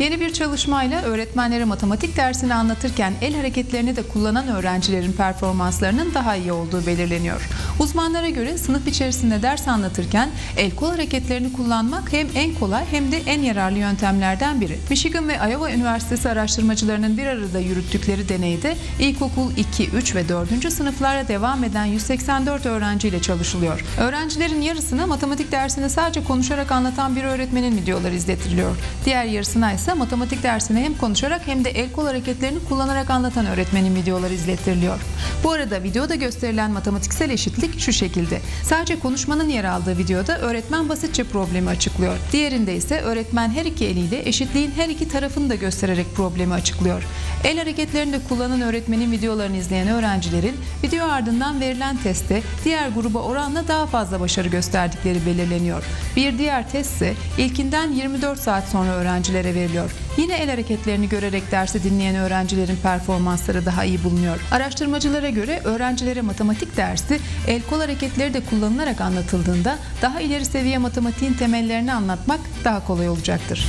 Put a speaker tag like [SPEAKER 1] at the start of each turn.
[SPEAKER 1] Yeni bir çalışmayla öğretmenlere matematik dersini anlatırken el hareketlerini de kullanan öğrencilerin performanslarının daha iyi olduğu belirleniyor. Uzmanlara göre sınıf içerisinde ders anlatırken el kol hareketlerini kullanmak hem en kolay hem de en yararlı yöntemlerden biri. Michigan ve Iowa Üniversitesi araştırmacılarının bir arada yürüttükleri deneyde ilkokul 2, 3 ve 4. sınıflara devam eden 184 öğrenciyle çalışılıyor. Öğrencilerin yarısına matematik dersini sadece konuşarak anlatan bir öğretmenin videoları izletiliyor. Diğer yarısına ise matematik dersini hem konuşarak hem de el kol hareketlerini kullanarak anlatan öğretmenin videoları izlettiriliyor. Bu arada videoda gösterilen matematiksel eşitlik şu şekilde. Sadece konuşmanın yer aldığı videoda öğretmen basitçe problemi açıklıyor. Diğerinde ise öğretmen her iki eliyle eşitliğin her iki tarafını da göstererek problemi açıklıyor. El hareketlerini de kullanan öğretmenin videolarını izleyen öğrencilerin video ardından verilen testte diğer gruba oranla daha fazla başarı gösterdikleri belirleniyor. Bir diğer test ise ilkinden 24 saat sonra öğrencilere veriliyor. Yine el hareketlerini görerek dersi dinleyen öğrencilerin performansları daha iyi bulunuyor. Araştırmacılara göre öğrencilere matematik dersi el kol hareketleri de kullanılarak anlatıldığında daha ileri seviye matematiğin temellerini anlatmak daha kolay olacaktır.